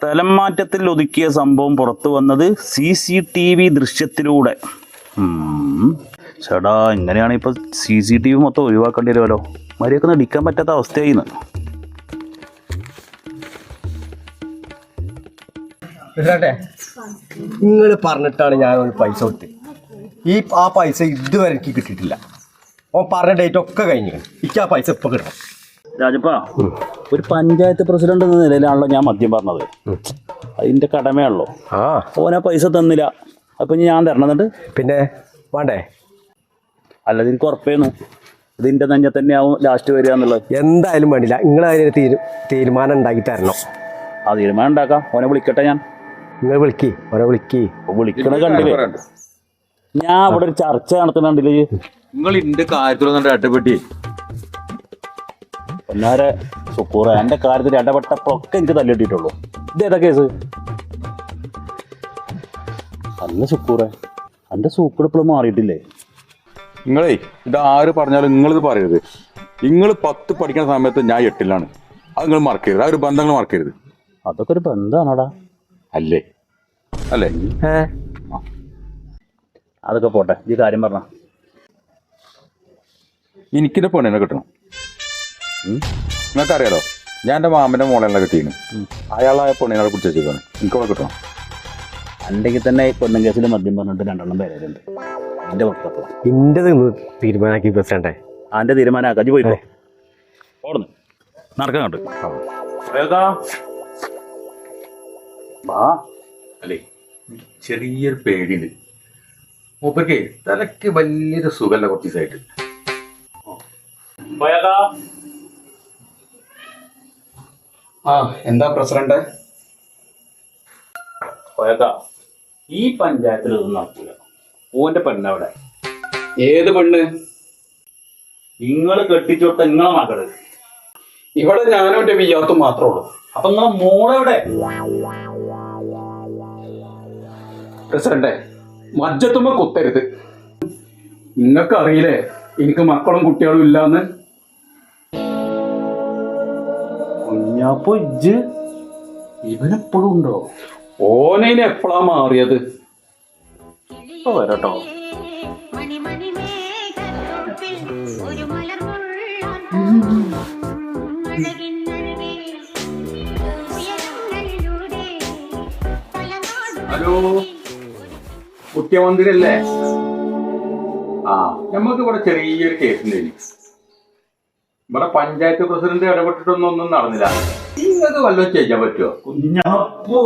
സ്ഥലം മാറ്റത്തിൽ ഒതുക്കിയ സംഭവം പുറത്തു വന്നത് സി സി ടി വി ദൃശ്യത്തിലൂടെ. ചേടാ ഇങ്ങനെയാണ് ഇപ്പോൾ സി സി ടി വി മൊത്തം ഒഴിവാക്കേണ്ടി വരുമല്ലോ? മര്യാദയ്ക്ക് നടിക്കാൻ പറ്റാത്ത അവസ്ഥയായിന്ന്. നിങ്ങൾ പറഞ്ഞിട്ടാണ് ഞാൻ ഒരു പൈസ കൊടുത്തത് ഈ ആ പൈസ ഇതുവരെ എനിക്ക് കിട്ടിയിട്ടില്ല. ഓൻ പറഞ്ഞ ഡേറ്റ് ഒക്കെ കഴിഞ്ഞു എനിക്ക് ആ പൈസ ഇപ്പൊ കിട്ടണം. രാജപ്പാ ഒരു പഞ്ചായത്ത് പ്രസിഡന്റ് എന്ന നിലയിലാണല്ലോ ഞാൻ മദ്യം പറഞ്ഞത്. അതിന്റെ കടമയാണല്ലോ. ആ. ഓനാ പൈസ തന്നില്ല. അപ്പൊ ഇനി ഞാൻ തരണം എന്നിട്ട്? പിന്നെ വേണ്ടേ? അല്ല ഇതിന് ഉറപ്പേന്നു ഇതിന്റെ നെഞ്ഞ തന്നെയാവും ലാസ്റ്റ് വരിക എന്നുള്ളത്. എന്തായാലും വേണ്ടില്ല. നിങ്ങൾ അതിന് തീരു തീരുമാനം ഉണ്ടാക്കി തരണം. ആ തീരുമാനം ഉണ്ടാക്കാം. ഓനെ വിളിക്കട്ടെ ഞാൻ. നിങ്ങൾ വിളിക്കി. ഓനെ വിളിക്കി. വിളിക്കണ കണ്ടില്ലേ? ഞാൻ ഇവിടെ ഒരു ചർച്ച നടത്തുന്നുണ്ടല്ലേ നിങ്ങൾ ഇന്റെ കാര്യത്തിലൊന്നും അട്ടപ്പെട്ടി പൊന്നാരെ എന്റെ കാര്യത്തിൽ ഇടപെട്ടപ്പോഴൊക്കെ എനിക്ക് തല്ലിട്ടിട്ടുള്ളൂ ഇതേതാ കേസ് അല്ല ശുക്കൂറെ എന്റെ സൂക്കട് ഇപ്പോഴും മാറിയിട്ടില്ലേ? നിങ്ങളേ ഇത് ആര് പറഞ്ഞാലും നിങ്ങളിത് പറയരുത്. നിങ്ങൾ പത്ത് പഠിക്കുന്ന സമയത്ത് ഞാൻ എട്ടിലാണ്. അത് നിങ്ങൾ മറക്കരുത്. ആ ഒരു ബന്ധങ്ങൾ മറക്കരുത്. അതൊക്കെ ഒരു ബന്ധമാണോടാ അല്ലേ? അല്ലേ? അതൊക്കെ പോട്ടെ. ഈ കാര്യം പറഞ്ഞ. എനിക്കിന്റെ പെണ്ണിനെ കിട്ടണം. നിങ്ങൾക്കറിയാലോ ഞാൻ എന്റെ മാമന്റെ മോളെല്ലാം കിട്ടീന്. അയാളായ പെണ്ണിനെ പിടിച്ച് വെച്ചേക്കാണ് എനിക്കവിടെ കിട്ടണം. അല്ലെങ്കിൽ തന്നെ പൊന്നും കേസിൽ മദ്യം പറഞ്ഞിട്ട് രണ്ടെണ്ണം പേരുണ്ട് എന്റെ പുറത്തപ്പോ ഇന്റത് തീരുമാനാക്കി പ്രസിഡന്റെ. അതിന്റെ തീരുമാനം അജി പോയിക്കോ ഓടുന്നു. നടക്കാൻ കണ്ടു. അല്ലേ ചെറിയൊരു പേടിയുണ്ട്. മൂപ്പർക്ക് തലക്ക് വലിയൊരു സുഖമല്ല കുറച്ച് ദിവസമായിട്ട്. ആ എന്താ പ്രസിഡന്റ്? ഈ പഞ്ചായത്തിൽ ഒന്നും നടക്കില്ല ഓന്റെ പെണ്ണവിടെ ഏത് പെണ്ണ്? നിങ്ങൾ കെട്ടിച്ചോട്ട നിങ്ങളെ മകൾ. ഇവിടെ ഞാനും എന്റെ വിയ്യാത്തും മാത്രമേ ഉള്ളൂ. അപ്പൊ നിങ്ങളെ മോളെവിടെ പ്രസിഡന്റെ മജ്ജത്തുമ്പോ കുത്തരുത്. നിങ്ങൾക്ക് അറിയില്ലേ എനിക്ക് മക്കളും കുട്ടികളും ഇല്ലാന്ന്? കുഞ്ഞാപ്പോ ഇജ്ജ് ഇവനെപ്പോഴും ഉണ്ടോ ഓനയിന് എപ്പോഴാ മാറിയത്? ഇപ്പൊ വരട്ടോ. ഹലോ? ഒരു മന്ദിരല്ലേ ആ നമുക്ക് ഇവിടെ ചെറിയൊരു കേസ് ഉണ്ടായി ഇവിടെ പഞ്ചായത്ത് പ്രസിഡന്റ് ഇടപെട്ടിട്ടൊന്നും ഒന്നും നടന്നില്ല നിങ്ങൾക്ക് വല്ലതും ചെയ്യാൻ പറ്റുമോ കുഞ്ഞാപ്പോ.